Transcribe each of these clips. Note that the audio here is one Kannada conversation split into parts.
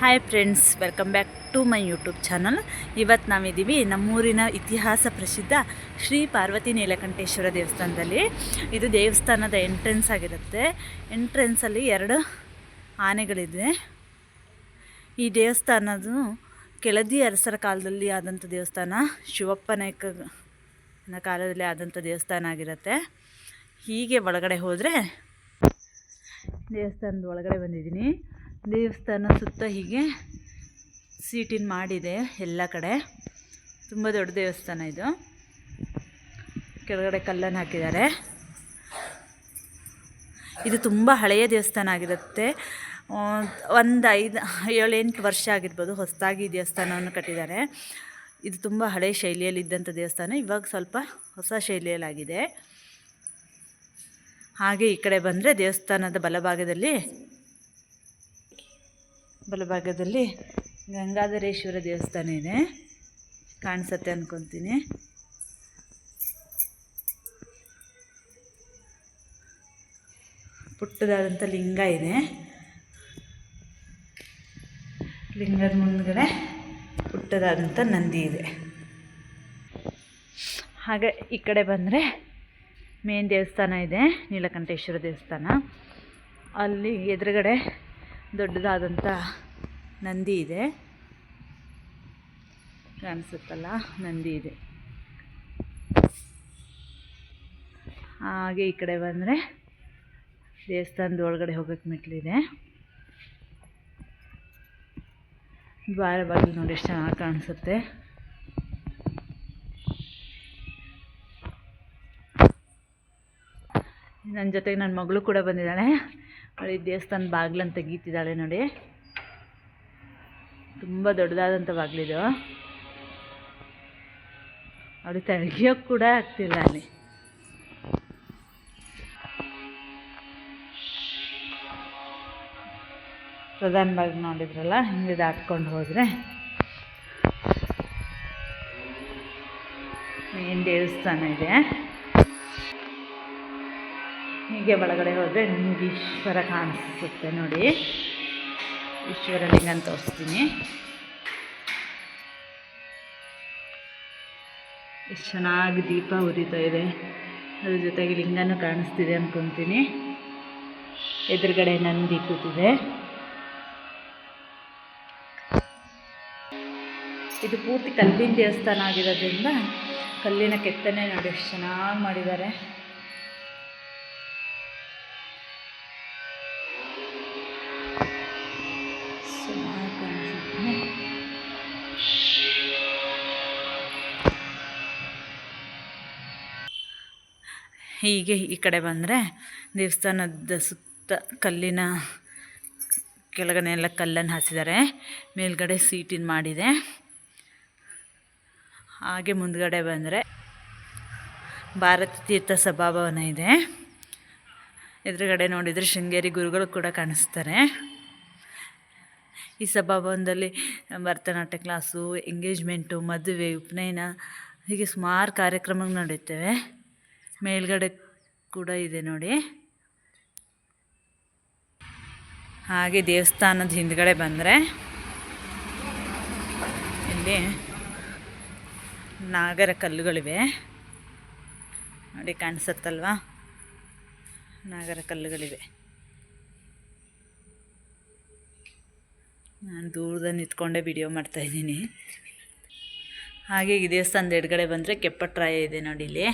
Hi friends welcome back to my YouTube channel ಇವತ್ತು ನಾವಿದ್ದೀವಿ ನಮ್ಮೂರಿನ ಇತಿಹಾಸ ಪ್ರಸಿದ್ಧ ಶ್ರೀ ಪಾರ್ವತಿ ನೀಲಕಂಠೇಶ್ವರ ದೇವಸ್ಥಾನದಲ್ಲಿ. ಇದು ದೇವಸ್ಥಾನದ ಎಂಟ್ರೆನ್ಸ್ ಆಗಿರುತ್ತೆ. ಎಂಟ್ರೆನ್ಸಲ್ಲಿ ಎರಡು ಆನೆಗಳಿದೆ. ಈ ದೇವಸ್ಥಾನದು ಕೆಳದಿ ಅರಸರ ಕಾಲದಲ್ಲಿ ಆದಂಥ ದೇವಸ್ಥಾನ ಶಿವಪ್ಪ ನಾಯಕನ ಕಾಲದಲ್ಲಿ ಆದಂಥ ದೇವಸ್ಥಾನ ಆಗಿರುತ್ತೆ. ಹೀಗೆ ಒಳಗಡೆ ಹೋದರೆ ದೇವಸ್ಥಾನದ ಒಳಗಡೆ ಬಂದಿದ್ದೀನಿ. ದೇವಸ್ಥಾನ ಸುತ್ತ ಹೀಗೆ ಸೀಟಿನ ಮಾಡಿದೆ ಎಲ್ಲ ಕಡೆ. ತುಂಬ ದೊಡ್ಡ ದೇವಸ್ಥಾನ ಇದು. ಕೆಳಗಡೆ ಕಲ್ಲನ್ನು ಹಾಕಿದ್ದಾರೆ. ಇದು ತುಂಬ ಹಳೆಯ ದೇವಸ್ಥಾನ ಆಗಿರುತ್ತೆ. ಒಂದು ಐದು, ಏಳೆಂಟು ವರ್ಷ ಆಗಿರ್ಬೋದು ಹೊಸದಾಗಿ ದೇವಸ್ಥಾನವನ್ನು ಕಟ್ಟಿದ್ದಾರೆ. ಇದು ತುಂಬ ಹಳೆಯ ಶೈಲಿಯಲ್ಲಿದ್ದಂಥ ದೇವಸ್ಥಾನ. ಇವಾಗ ಸ್ವಲ್ಪ ಹೊಸ ಶೈಲಿಯಲ್ಲಾಗಿದೆ. ಹಾಗೆ ಈ ಕಡೆ ಬಂದರೆ ದೇವಸ್ಥಾನದ ಬಲಭಾಗದಲ್ಲಿ ಬಲಭಾಗದಲ್ಲಿ ಗಂಗಾಧರೇಶ್ವರ ದೇವಸ್ಥಾನ ಇದೆ. ಕಾಣಿಸತ್ತೆ ಅಂದ್ಕೊತೀನಿ ಪುಟ್ಟದಾದಂಥ ಲಿಂಗ ಇದೆ. ಲಿಂಗದ ಮುಂದ್ಗಡೆ ಪುಟ್ಟದಾದಂಥ ನಂದಿ ಇದೆ. ಹಾಗೆ ಈ ಕಡೆ ಬಂದರೆ ಮೇನ್ ದೇವಸ್ಥಾನ ಇದೆ, ನೀಲಕಂಠೇಶ್ವರ ದೇವಸ್ಥಾನ. ಅಲ್ಲಿ ಎದುರುಗಡೆ ದೊಡ್ಡದಾದಂಥ ನಂದಿ ಇದೆ. ಕಾಣಿಸುತ್ತಲ್ಲ, ನಂದಿ ಇದೆ. ಹಾಗೆ ಈ ಕಡೆ ಬಂದರೆ ದೇವಸ್ಥಾನದ ಒಳಗಡೆ ಹೋಗೋಕ್ಕೆ ಮೆಟ್ಲಿದೆ ದ್ವಾರ ಬಾಗಿಲು ನೋಡಿ ಎಷ್ಟು ಚೆನ್ನಾಗಿ ಕಾಣಿಸುತ್ತೆ. ನನ್ನ ಜೊತೆಗೆ ನನ್ನ ಮಗಳು ಕೂಡ ಬಂದಿದ್ದಾಳೆ. ಈ ದೇವಸ್ಥಾನ ಬಾಗಿಲನ್ನು ತೆಗೀತಿದ್ದಾಳೆ ನೋಡಿ. ತುಂಬ ದೊಡ್ಡದಾದಂಥ ಬಾಗಿಲಿದು ಅವಳು ತೆಗಿಯೋಕ್ಕೆ ಕೂಡ ಆಗ್ತಿಲ್ಲ ಅಲ್ಲಿ. ಪ್ರಧಾನ ಬಾಗಿಲು ನೋಡಿದ್ರಲ್ಲ ಹಿಂಗೆ ದಾಟ್ಕೊಂಡು ಹೋದರೆ. ಮೇನ್ ದೇವಸ್ಥಾನ ಇದೆ. ಹೀಗೆ ಒಳಗಡೆ ಹೋದರೆ ನಿಮಗೆ ಈಶ್ವರ ಕಾಣಿಸುತ್ತೆ ನೋಡಿ. ಈಶ್ವರ ಲಿಂಗನ ತೋರಿಸ್ತೀನಿ. ಎಷ್ಟು ಚೆನ್ನಾಗಿ ದೀಪ ಉರಿತಾ ಇದೆ. ಅದ್ರ ಜೊತೆಗೆ ಲಿಂಗನೂ ಕಾಣಿಸ್ತಿದೆ ಅಂದ್ಕೊತೀನಿ ಎದುರುಗಡೆ ನಂದಿ ಕೂತಿದೆ. ಇದು ಪೂರ್ತಿ ಕಲ್ಲಿನ ದೇವಸ್ಥಾನ ಆಗಿರೋದ್ರಿಂದ ಕಲ್ಲಿನ ಕೆತ್ತನೆ ನೋಡಿ, ಎಷ್ಟು ಚೆನ್ನಾಗಿ ಮಾಡಿದ್ದಾರೆ. ಹೀಗೆ ಈ ಕಡೆ ಬಂದರೆ ದೇವಸ್ಥಾನದ ಸುತ್ತ ಕಲ್ಲಿನ ಕೆಳಗಡೆ ಎಲ್ಲ ಕಲ್ಲನ್ನು ಹಾಸಿದ್ದಾರೆ. ಮೇಲ್ಗಡೆ ಸೀಟಿನ ಮಾಡಿದೆ. ಹಾಗೆ ಮುಂದ್ಗಡೆ ಬಂದರೆ ಭಾರತ ತೀರ್ಥ ಸಭಾಭವನ ಇದೆ. ಎದುರುಗಡೆ ನೋಡಿದರೆ ಶೃಂಗೇರಿ ಗುರುಗಳು ಕೂಡ ಕಾಣಿಸ್ತಾರೆ. ಈ ಸಭಾಭವನದಲ್ಲಿ ಭರತನಾಟ್ಯ ಕ್ಲಾಸು, ಎಂಗೇಜ್ಮೆಂಟು, ಮದುವೆ, ಉಪನಯನ ಹೀಗೆ ಸುಮಾರು ಕಾರ್ಯಕ್ರಮಗಳು ನಡೆಯುತ್ತವೆ. ಮೇಲ್ಗಡೆ ಕೂಡ ಇದೆ ನೋಡಿ. ಹಾಗೆ ದೇವಸ್ಥಾನದ ಹಿಂದ್ಗಡೆ ಬಂದರೆ ಇಲ್ಲಿ ನಾಗರ ಕಲ್ಲುಗಳಿವೆ. ನೋಡಿ ಕಾಣಿಸುತ್ತಲ್ವಾ? ನಾಗರ ಕಲ್ಲುಗಳಿವೆ. ನಾನು ದೂರದ ನಿಂತ್ಕೊಂಡೇ ವಿಡಿಯೋ ಮಾಡ್ತಾಯಿದ್ದೀನಿ ಹಾಗೆ ಈ ದೇವಸ್ಥಾನದ ಎಡಗಡೆ ಬಂದರೆ ಕೆಪ್ಪಟ್ರಾಯ ಇದೆ ನೋಡಿ ಇಲ್ಲಿ.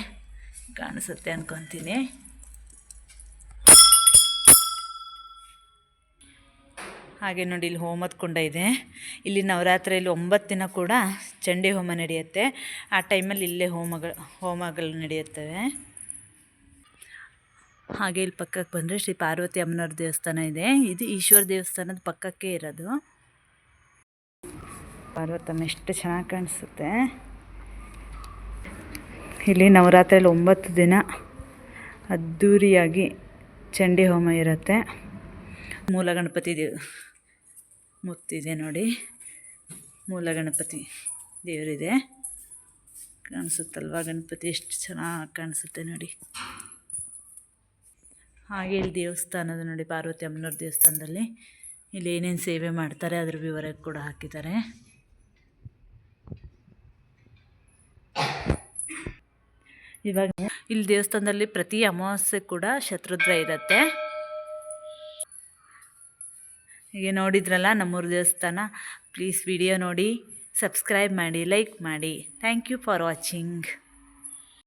ಕಾಣಿಸುತ್ತೆ ಅಂದ್ಕೊತೀನಿ ಹಾಗೆ ನೋಡಿ ಇಲ್ಲಿ ಹೋಮದ ಕುಂಡ ಇದೆ. ಇಲ್ಲಿ ನವರಾತ್ರಿಯಲ್ಲಿ ಒಂಬತ್ತು ದಿನ ಕೂಡ ಚಂಡಿ ಹೋಮ ನಡೆಯುತ್ತೆ. ಆ ಟೈಮಲ್ಲಿ ಇಲ್ಲೇ ಹೋಮಗಳು ಹೋಮಗಳು ನಡೆಯುತ್ತವೆ. ಹಾಗೆ ಇಲ್ಲಿ ಪಕ್ಕಕ್ಕೆ ಬಂದರೆ ಶ್ರೀ ಪಾರ್ವತಿ ಅಮ್ಮನವ್ರ ದೇವಸ್ಥಾನ ಇದೆ. ಇದು ಈಶ್ವರ ದೇವಸ್ಥಾನದ ಪಕ್ಕಕ್ಕೆ ಇರೋದು. ಪಾರ್ವತಮ್ಮ ಎಷ್ಟು ಚೆನ್ನಾಗಿ ಕಾಣಿಸುತ್ತೆ. ಇಲ್ಲಿ ನವರಾತ್ರಿಯಲ್ಲಿ ಒಂಬತ್ತು ದಿನ ಅದ್ಧೂರಿಯಾಗಿ ಚಂಡಿ ಹೋಮ ಇರುತ್ತೆ. ಮೂಲ ಗಣಪತಿ ದೇವ್ ಮುತ್ತಿದೆ ನೋಡಿ. ಮೂಲ ಗಣಪತಿ ದೇವರಿದೆ. ಕಾಣಿಸುತ್ತಲ್ವ ಗಣಪತಿ? ಎಷ್ಟು ಚೆನ್ನಾಗಿ ಕಾಣಿಸುತ್ತೆ ನೋಡಿ. ಹಾಗೆ ಇಲ್ಲಿ ದೇವಸ್ಥಾನದ ನೋಡಿ ಪಾರ್ವತಿ ಅಮ್ಮನವ್ರ ದೇವಸ್ಥಾನದಲ್ಲಿ ಇಲ್ಲಿ ಏನೇನು ಸೇವೆ ಮಾಡ್ತಾರೆ ಅದ್ರ ವಿವರ ಕೂಡ ಹಾಕಿದ್ದಾರೆ. ಇವಾಗ ಇಲ್ಲಿ ದೇವಸ್ಥಾನದಲ್ಲಿ ಪ್ರತಿ ಅಮಾವಾಸ್ಯೆ ಕೂಡ ಶತ್ರುಧ್ವ ಇರುತ್ತೆ. ಹೀಗೆ ನೋಡಿದ್ರಲ್ಲ ನಮ್ಮೂರು ದೇವಸ್ಥಾನ ಪ್ಲೀಸ್ ವಿಡಿಯೋ ನೋಡಿ ಸಬ್ಸ್ಕ್ರೈಬ್ ಮಾಡಿ ಲೈಕ್ ಮಾಡಿ. Thank you for watching